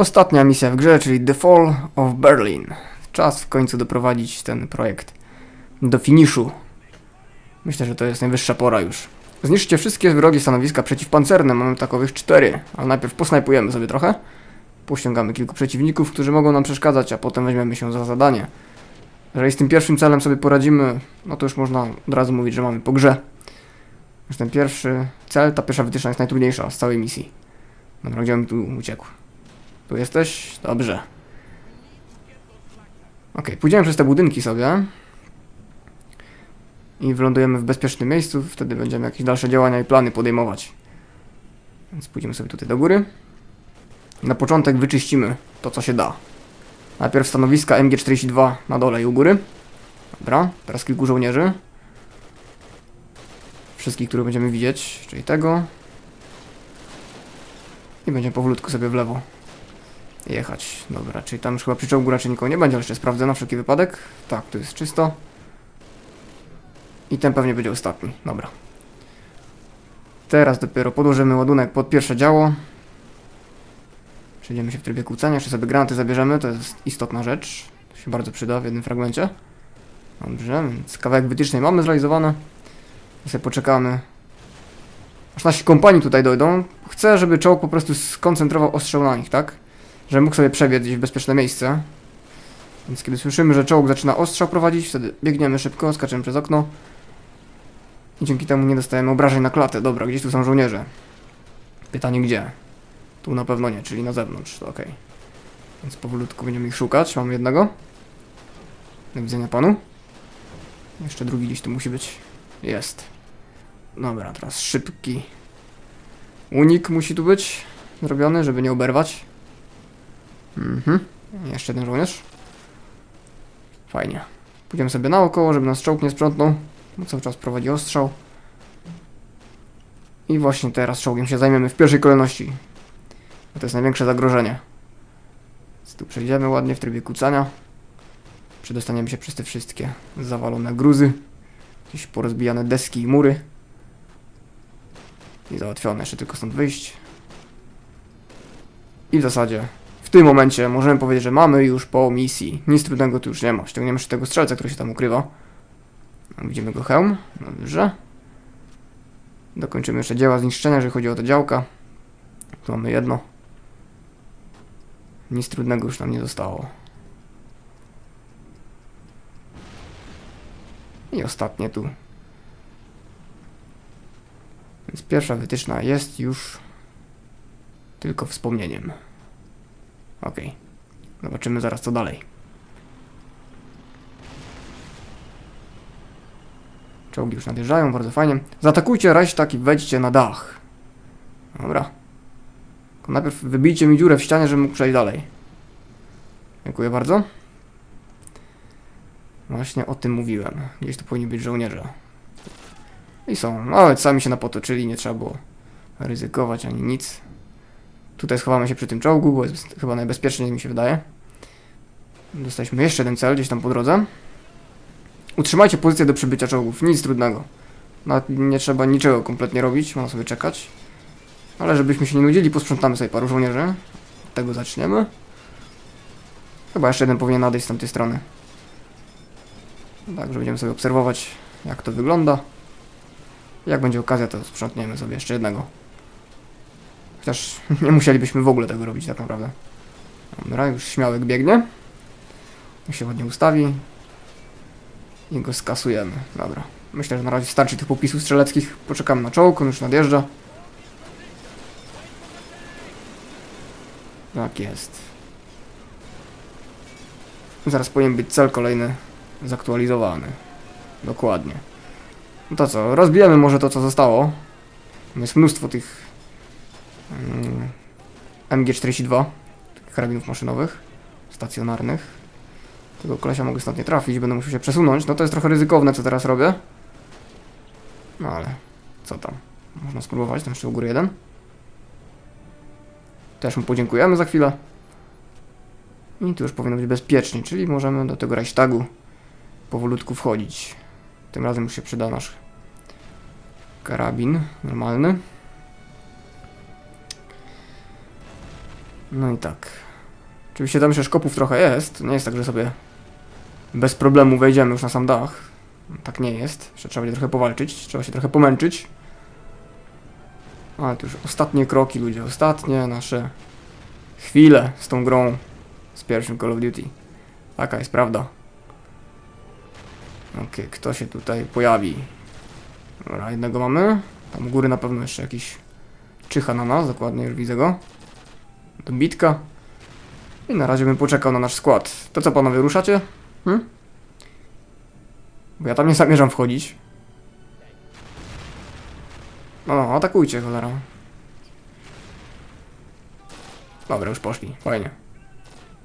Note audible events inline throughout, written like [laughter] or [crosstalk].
Ostatnia misja w grze, czyli The Fall of Berlin. Czas w końcu doprowadzić ten projekt do finiszu. Myślę, że to jest najwyższa pora już. Zniszczcie wszystkie wrogie stanowiska przeciwpancerne, mamy takowych cztery, ale najpierw posnajpujemy sobie trochę. Pościągamy kilku przeciwników, którzy mogą nam przeszkadzać, a potem weźmiemy się za zadanie. Jeżeli z tym pierwszym celem sobie poradzimy, no to już można od razu mówić, że mamy po grze. Już ten pierwszy cel, ta pierwsza wytyczna jest najtrudniejsza z całej misji. Dobra, gdzie on tu uciekł? Tu jesteś? Dobrze. Ok, pójdziemy przez te budynki sobie. I wylądujemy w bezpiecznym miejscu, wtedy będziemy jakieś dalsze działania i plany podejmować. Więc pójdziemy sobie tutaj do góry. Na początek wyczyścimy to, co się da. Najpierw stanowiska MG42 na dole i u góry. Dobra, teraz kilku żołnierzy. Wszystkich, których będziemy widzieć, czyli tego. I będziemy powolutku sobie w lewo jechać. Dobra, czyli tam już chyba przy czołgu raczej nikogo nie będzie, ale jeszcze sprawdzę na wszelki wypadek. Tak, tu jest czysto. I ten pewnie będzie ostatni. Dobra. Teraz dopiero podłożymy ładunek pod pierwsze działo. Przejdziemy się w trybie kłócenia, jeszcze sobie granaty zabierzemy, to jest istotna rzecz. To się bardzo przyda w jednym fragmencie. Dobrze, więc kawałek wytycznej mamy zrealizowany. I sobie poczekamy. Aż nasi kompanii tutaj dojdą. Chcę, żeby czołg po prostu skoncentrował ostrzał na nich, tak? Żeby mógł sobie przebiec gdzieś w bezpieczne miejsce. Więc kiedy słyszymy, że czołg zaczyna ostrzał prowadzić, wtedy biegniemy szybko, skaczemy przez okno. I dzięki temu nie dostajemy obrażeń na klatę. Dobra, gdzieś tu są żołnierze. Pytanie gdzie? Tu na pewno nie, czyli na zewnątrz, to okej. Więc powolutku będziemy ich szukać. Mamy jednego. Do widzenia panu. Jeszcze drugi gdzieś tu musi być. Jest. Dobra, teraz szybki unik musi tu być zrobiony, żeby nie oberwać. Mhm. Jeszcze jeden żołnierz. Fajnie. Pójdziemy sobie naokoło, żeby nas czołg nie sprzątnął. Bo cały czas prowadzi ostrzał. I właśnie teraz czołgiem się zajmiemy w pierwszej kolejności. Bo to jest największe zagrożenie. Więc tu przejdziemy ładnie w trybie kucania. Przedostaniemy się przez te wszystkie zawalone gruzy. Jakieś porozbijane deski i mury. I załatwione, jeszcze tylko stąd wyjść. I w zasadzie w tym momencie możemy powiedzieć, że mamy już po misji. Nic trudnego tu już nie ma. Ściągniemy jeszcze tego strzelca, który się tam ukrywa. Widzimy go hełm. Dobrze. Dokończymy jeszcze dzieła zniszczenia, jeżeli chodzi o te działka. Tu mamy jedno. Nic trudnego już nam nie zostało. I ostatnie tu. Więc pierwsza wytyczna jest już tylko wspomnieniem. Okej. Zobaczymy zaraz co dalej. Czołgi już nadjeżdżają, bardzo fajnie. Zaatakujcie resztak i wejdźcie na dach. Dobra. Tylko najpierw wybijcie mi dziurę w ścianie, żebym mógł przejść dalej. Dziękuję bardzo. Właśnie o tym mówiłem. Gdzieś tu powinni być żołnierze. I są. Nawet sami się napotoczyli, nie trzeba było ryzykować ani nic. Tutaj schowamy się przy tym czołgu, bo jest chyba najbezpieczniej mi się wydaje. Dostaliśmy jeszcze jeden cel gdzieś tam po drodze. Utrzymajcie pozycję do przybycia czołgów, nic trudnego. Nawet nie trzeba niczego kompletnie robić, można sobie czekać. Ale żebyśmy się nie nudzili, posprzątamy sobie paru żołnierzy. Od tego zaczniemy. Chyba jeszcze jeden powinien nadejść z tamtej strony. Także będziemy sobie obserwować, jak to wygląda. Jak będzie okazja, to sprzątniemy sobie jeszcze jednego. Chociaż [laughs] nie musielibyśmy w ogóle tego robić tak naprawdę. Dobra, już śmiałek biegnie. Jak się ładnie ustawi. I go skasujemy. Dobra. Myślę, że na razie starczy tych popisów strzeleckich. Poczekamy na czołg, on już nadjeżdża. Tak jest. Zaraz powinien być cel kolejny zaktualizowany. Dokładnie. No to co, rozbijemy może to, co zostało. Jest mnóstwo tych MG42, takich karabinów maszynowych, stacjonarnych. Tego kolesia mogę stąd nie trafić, będę musiał się przesunąć. No to jest trochę ryzykowne, co teraz robię. No ale, co tam? Można spróbować, tam jeszcze u góry jeden. Też mu podziękujemy za chwilę. I tu już powinno być bezpiecznie, czyli możemy do tego Reichstagu powolutku wchodzić. Tym razem już się przyda nasz karabin normalny. No i tak. Oczywiście tam jeszcze szkopów trochę jest. Nie jest tak, że sobie bez problemu wejdziemy już na sam dach. Tak nie jest. Jeszcze trzeba będzie trochę powalczyć, trzeba się trochę pomęczyć. Ale to już ostatnie kroki, ludzie. Ostatnie nasze chwile z tą grą. Z pierwszym Call of Duty. Taka jest prawda. Okej, kto się tutaj pojawi? Dobra, jednego mamy. Tam u góry na pewno jeszcze jakiś czyha na nas, dokładnie już widzę go. Dobitka. I na razie bym poczekał na nasz skład. To co panowie, ruszacie? Hm? Bo ja tam nie zamierzam wchodzić. No, no, atakujcie, cholera. Dobra, już poszli, fajnie.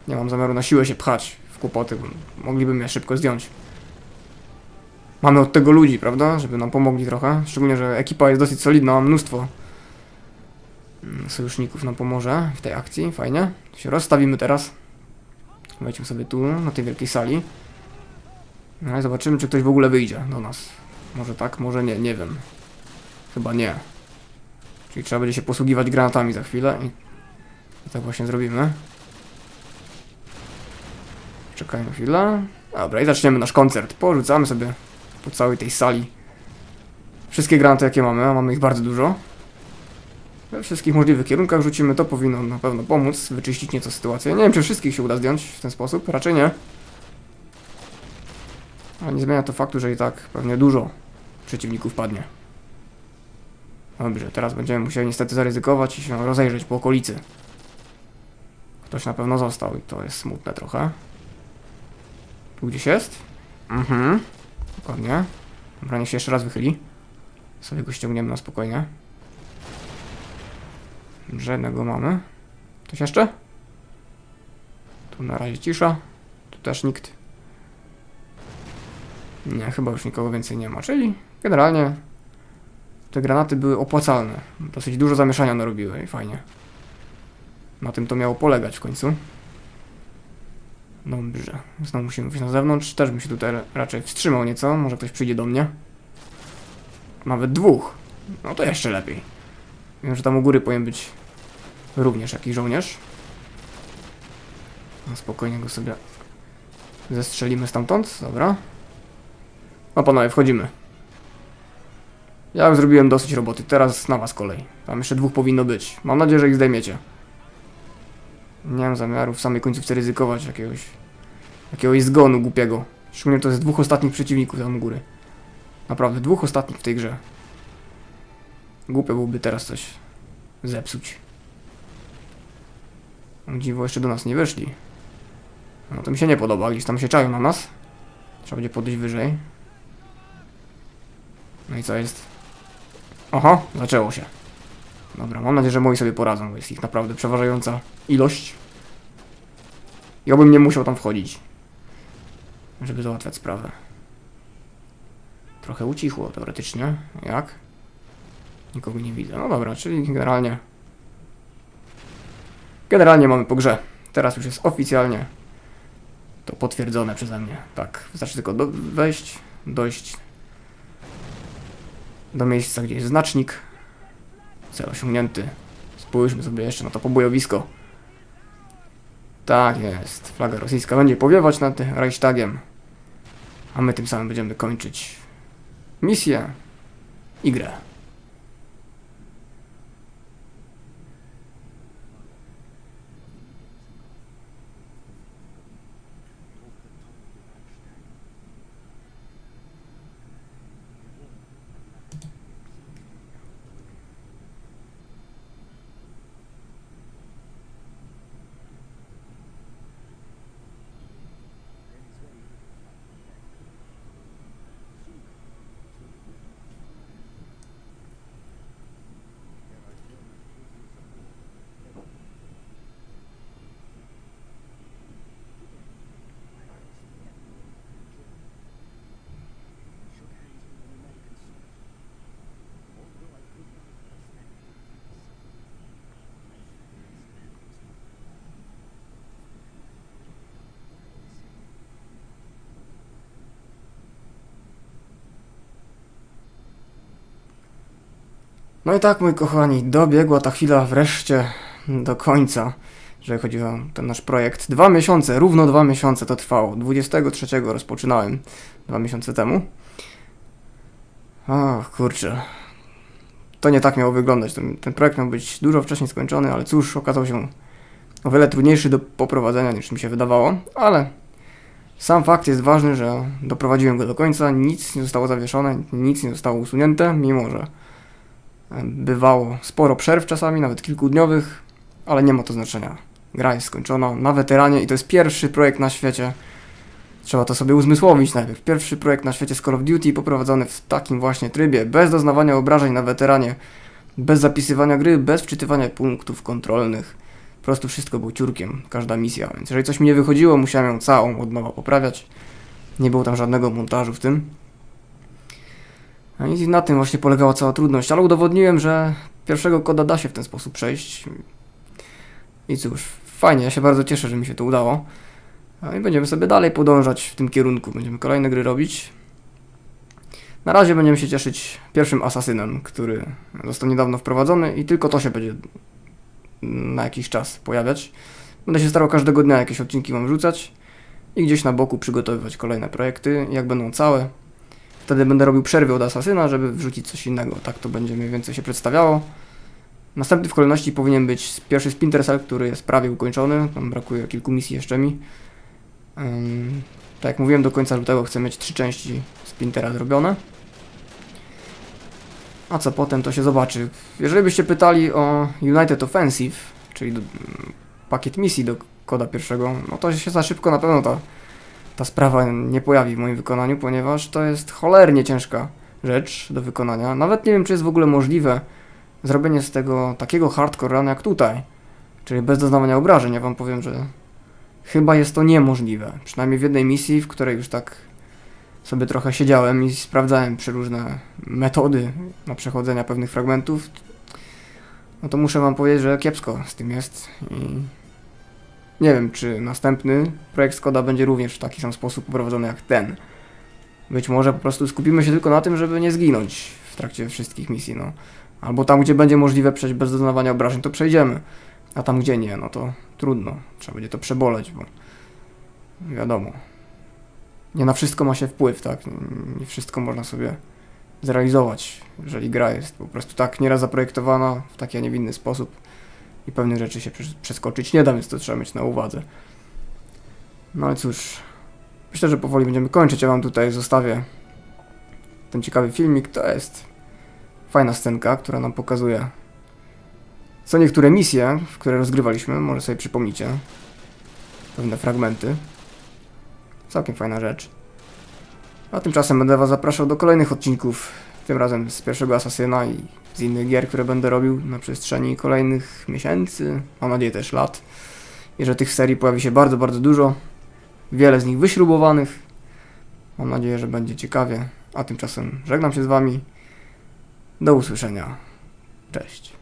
Nie mam zamiaru na siłę się pchać w kłopoty, bo mogliby mnie szybko zdjąć. Mamy od tego ludzi, prawda? Żeby nam pomogli trochę. Szczególnie, że ekipa jest dosyć solidna, ma mnóstwo sojuszników nam pomoże w tej akcji, fajnie. To się rozstawimy teraz. Wejdźmy sobie tu, na tej wielkiej sali. No i zobaczymy, czy ktoś w ogóle wyjdzie do nas. Może tak, może nie, nie wiem. Chyba nie. Czyli trzeba będzie się posługiwać granatami za chwilę i, i tak właśnie zrobimy. Czekajmy chwilę. Dobra, i zaczniemy nasz koncert. Porzucamy sobie po całej tej sali wszystkie granaty, jakie mamy, a mamy ich bardzo dużo. We wszystkich możliwych kierunkach rzucimy, to powinno na pewno pomóc, wyczyścić nieco sytuację. Nie wiem, czy wszystkich się uda zdjąć w ten sposób, raczej nie. Ale nie zmienia to faktu, że i tak pewnie dużo przeciwników padnie. Dobrze, teraz będziemy musieli niestety zaryzykować i się rozejrzeć po okolicy. Ktoś na pewno został i to jest smutne trochę. Tu gdzieś jest? Mhm. Dokładnie. Dobra, niech się jeszcze raz wychyli. Sobie go ściągniemy na spokojnie. Żadnego mamy. Ktoś jeszcze? Tu na razie cisza. Tu też nikt. Nie, chyba już nikogo więcej nie ma, czyli generalnie te granaty były opłacalne. Dosyć dużo zamieszania narobiły i fajnie. Na tym to miało polegać w końcu. Dobrze. Znowu musimy wyjść na zewnątrz. Też bym się tutaj ra- raczej wstrzymał nieco. Może ktoś przyjdzie do mnie. Nawet dwóch. No to jeszcze lepiej. Wiem, że tam u góry powinien być również jakiś żołnierz. No spokojnie go sobie zestrzelimy stamtąd. Dobra. No panowie, wchodzimy. Ja już zrobiłem dosyć roboty. Teraz na was kolej. Tam jeszcze dwóch powinno być. Mam nadzieję, że ich zdejmiecie. Nie mam zamiaru w samej końcówce ryzykować jakiegoś jakiegoś zgonu głupiego. Szczególnie to jest dwóch ostatnich przeciwników tam u góry. Naprawdę, dwóch ostatnich w tej grze. Głupio byłoby teraz coś zepsuć. Dziwo, jeszcze do nas nie wyszli. No to mi się nie podoba, gdzieś tam się czają na nas. Trzeba będzie podejść wyżej. No i co jest? Oho, zaczęło się. Dobra, mam nadzieję, że moi sobie poradzą, bo jest ich naprawdę przeważająca ilość. I obym nie musiał tam wchodzić, żeby załatwiać sprawę. Trochę ucichło teoretycznie. Jak? Nikogo nie widzę. No dobra, czyli generalnie... Generalnie mamy po grze. Teraz już jest oficjalnie to potwierdzone przeze mnie. Tak, wystarczy tylko do, wejść, dojść do miejsca, gdzie jest znacznik. Cel osiągnięty. Spójrzmy sobie jeszcze na to pobojowisko. Tak jest. Flaga rosyjska będzie powiewać nad Reichstagiem. A my tym samym będziemy kończyć misję i grę. No i tak, moi kochani, dobiegła ta chwila wreszcie do końca. jeżeli chodzi o ten nasz projekt. Dwa miesiące, równo dwa miesiące to trwało. 23 rozpoczynałem dwa miesiące temu. O kurczę. To nie tak miało wyglądać. Ten, ten projekt miał być dużo wcześniej skończony, ale cóż, okazał się o wiele trudniejszy do poprowadzenia niż mi się wydawało, ale sam fakt jest ważny, że doprowadziłem go do końca, nic nie zostało zawieszone, nic nie zostało usunięte, mimo że bywało sporo przerw czasami, nawet kilkudniowych, ale nie ma to znaczenia. Gra jest skończona na weteranie i to jest pierwszy projekt na świecie. Trzeba to sobie uzmysłowić najpierw. Pierwszy projekt na świecie z Call of Duty poprowadzony w takim właśnie trybie, bez doznawania obrażeń na weteranie, bez zapisywania gry, bez wczytywania punktów kontrolnych. Po prostu wszystko było ciurkiem, każda misja, więc jeżeli coś mi nie wychodziło, musiałem ją całą od nowa poprawiać. Nie było tam żadnego montażu w tym. I na tym właśnie polegała cała trudność, ale udowodniłem, że pierwszego koda da się w ten sposób przejść. I cóż, fajnie, ja się bardzo cieszę, że mi się to udało. I będziemy sobie dalej podążać w tym kierunku, będziemy kolejne gry robić. Na razie będziemy się cieszyć pierwszym asasynem, który został niedawno wprowadzony i tylko to się będzie na jakiś czas pojawiać. Będę się starał każdego dnia jakieś odcinki wam rzucać i gdzieś na boku przygotowywać kolejne projekty. Jak będą całe, wtedy będę robił przerwy od Asasyna, żeby wrzucić coś innego. Tak to będzie mniej więcej się przedstawiało. Następny w kolejności powinien być pierwszy Splinter Cell, który jest prawie ukończony. Tam brakuje kilku misji jeszcze mi. Ym, tak jak mówiłem, do końca lutego chcę mieć trzy części Splintera zrobione. A co potem, to się zobaczy. Jeżeli byście pytali o United Offensive, czyli do, mm, pakiet misji do koda pierwszego, no to się za szybko na pewno ta, ta sprawa nie pojawi w moim wykonaniu, ponieważ to jest cholernie ciężka rzecz do wykonania. Nawet nie wiem, czy jest w ogóle możliwe zrobienie z tego takiego hardcore run jak tutaj, czyli bez doznawania obrażeń. Ja wam powiem, że chyba jest to niemożliwe. Przynajmniej w jednej misji, w której już tak sobie trochę siedziałem i sprawdzałem przeróżne metody na przechodzenia pewnych fragmentów, no to muszę wam powiedzieć, że kiepsko z tym jest i nie wiem, czy następny projekt Skoda będzie również w taki sam sposób poprowadzony jak ten. Być może po prostu skupimy się tylko na tym, żeby nie zginąć w trakcie wszystkich misji, no. Albo tam, gdzie będzie możliwe przejść bez doznawania obrażeń, to przejdziemy. A tam, gdzie nie, no to trudno. Trzeba będzie to przeboleć, bo wiadomo. Nie na wszystko ma się wpływ, tak? Nie wszystko można sobie zrealizować, jeżeli gra jest po prostu tak nieraz zaprojektowana w taki, a nie w inny sposób i pewnych rzeczy się przes- przeskoczyć nie da, więc to trzeba mieć na uwadze. No ale cóż, myślę, że powoli będziemy kończyć. Ja wam tutaj zostawię ten ciekawy filmik. To jest fajna scenka, która nam pokazuje co niektóre misje, które rozgrywaliśmy, może sobie przypomnicie pewne fragmenty. Całkiem fajna rzecz. A tymczasem będę Was zapraszał do kolejnych odcinków, tym razem z pierwszego Asasyna i z innych gier, które będę robił na przestrzeni kolejnych miesięcy, mam nadzieję też lat. I że tych serii pojawi się bardzo, bardzo dużo. Wiele z nich wyśrubowanych. Mam nadzieję, że będzie ciekawie. A tymczasem żegnam się z Wami. Do usłyszenia. Cześć.